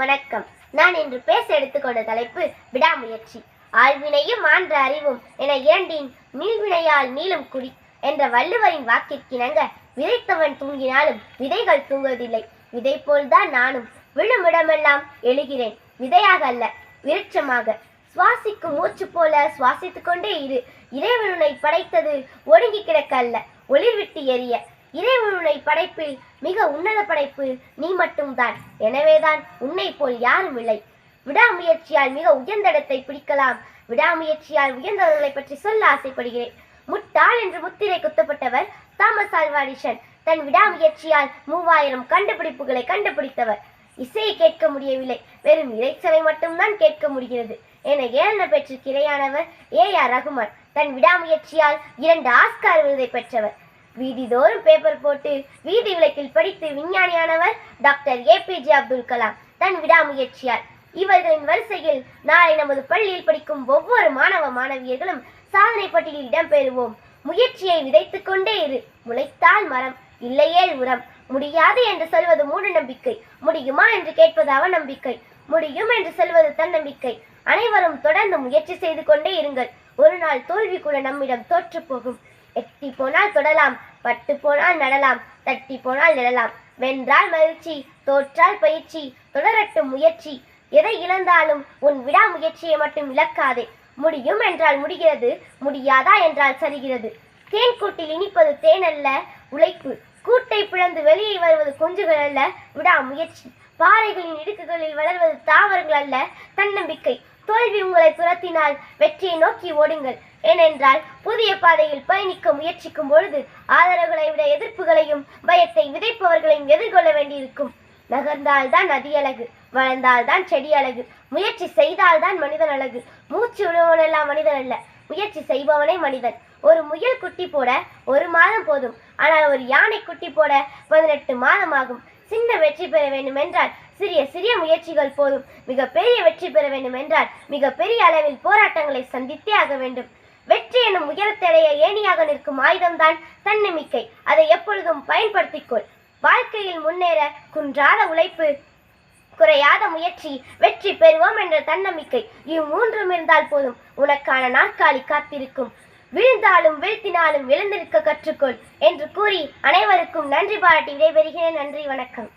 வணக்கம். நான் இன்று பேச எடுத்துக்கொண்ட தலைப்பு விடாமுயற்சி. ஆழ்வினையும் ஆன்ற அறிவும் என இரண்டின் நீள்வினையால் நீளும் குடி என்ற வள்ளுவரின் வாக்கிற்கிணங்க விதைத்தவன் தூங்கினாலும் விதைகள் தூங்குவதில்லை. விதை போல்தான் நானும் விழும் இடமெல்லாம் எழுகிறேன். விதையாக அல்ல விருட்சமாக. சுவாசிக்கும் மூச்சு போல சுவாசித்துக்கொண்டே இரு. இறைவனுனை படைத்தது ஒடுங்கி கிடக்க அல்ல ஒளிர்விட்டு எரிய. இறைவனுடைய படைப்பில் மிக உன்னத படைப்பு நீ மட்டும்தான். எனவேதான் உன்னை போல் யாரும் இல்லை. விடாமுயற்சியால் மிக உயர்ந்த இடத்தை பிடிக்கலாம். விடாமுயற்சியால் உயர்ந்தவர்களை பற்றி சொல்ல ஆசைப்படுகிறேன். முட்டாள் என்று முத்திரை குத்தப்பட்டவர் தாமஸ் ஆல்வாடிஷன். தன் விடாமுயற்சியால் மூவாயிரம் கண்டுபிடிப்புகளை கண்டுபிடித்தவர். இசையை கேட்க முடியவில்லை. வெறும் இறைச்சலை மட்டும்தான் கேட்க முடிகிறது. என ஏழன பெற்று கிரையானவர் ஏ ஆர் ரகுமான். தன் விடாமுயற்சியால் இரண்டு ஆஸ்கார் விருதை பெற்றவர். வீதிதோறும் பேப்பர் போட்டு வீதி விளக்கில் படித்து விஞ்ஞானியானவர் doctor A PJ Abdul Kalam தன் விடாமுயற்சியால். இவர்களின் வரிசையில் நாளை நமது பள்ளியில் படிக்கும் ஒவ்வொரு மாணவ மாணவியர்களும் சாதனை பட்டியலில் இடம்பெறுவோம். முயற்சியை விதைத்துக் கொண்டே இரு. முளைத்தால் மரம் இல்லையேல் உரம். முடியாது என்று சொல்வது மூட நம்பிக்கை முடியுமா என்று கேட்பது அவநம்பிக்கை. முடியும் என்று சொல்வது தன்னம்பிக்கை. அனைவரும் தொடர்ந்து முயற்சி செய்து கொண்டே இருங்கள். ஒரு நாள் தோல்வி கூட நம்மிடம் தோற்று போகும். எட்டி போனால் தொடலாம் பட்டு போனால் நடலாம் தட்டி போனால் நிழலாம். வென்றால் மகிழ்ச்சி தோற்றால் பயிற்சி தொடரட்டும் முயற்சி. எதை இழந்தாலும் உன் விடாமுயற்சியை மட்டும் இழக்காதே. முடியும் என்றால் முடிகிறது முடியாதா என்றால் சரிகிறது. தேன் கூட்டில் இனிப்பது தேன் அல்ல உழைப்பு. கூட்டை பிளந்து வெளியே வருவது குஞ்சுகள் அல்ல விடாமுயற்சி. பாறைகளின் இடுக்குகளில் வளர்வது தாவரங்கள் அல்ல தன்னம்பிக்கை. தோல்வி உங்களை துரத்தினால் வெற்றியை நோக்கி ஓடுங்கள். ஏனென்றால் புதிய பாதையில் பயணிக்க முயற்சிக்கும் பொழுது ஆதரவுகளை விட எதிர்ப்புகளையும் பயத்தை விதைப்பவர்களையும் எதிர்கொள்ள வேண்டியிருக்கும். நகர்ந்தால்தான் நதி அழகு வளர்ந்தால்தான் செடி அழகு முயற்சி செய்தால்தான் மனிதன் அழகு. மூச்சு விடுவனெல்லாம் மனிதன் அல்ல முயற்சி செய்பவனே மனிதன். ஒரு முயல் குட்டி போட ஒரு மாதம் போதும் ஆனால் ஒரு யானை குட்டி போட பதினெட்டு மாதம் ஆகும் சின்ன வெற்றி பெற வேண்டும் என்றால் சிறிய சிறிய முயற்சிகள் போதும். மிகப்பெரிய வெற்றி பெற வேண்டும் என்றால் மிகப்பெரிய அளவில் போராட்டங்களை சந்தித்தே ஆக வேண்டும். வெற்றி எனும் உயரத்தடைய ஏணியாக நிற்கும் ஆயுதம்தான் தன்னம்பிக்கை. அதை எப்பொழுதும் பயன்படுத்திக்கொள். வாழ்க்கையில் முன்னேற குன்றாத உழைப்பு குறையாத முயற்சி வெற்றி பெறுவோம் என்ற தன்னம்பிக்கை இம்மூன்றும் இருந்தால் போதும். உனக்கான நாற்காலி காத்திருக்கும். விழுந்தாலும் வீழ்த்தினாலும் எழுந்திருக்க கற்றுக்கொள் என்று கூறி அனைவருக்கும் நன்றி பாராட்டி விடைபெறுகிறேன். நன்றி வணக்கம்.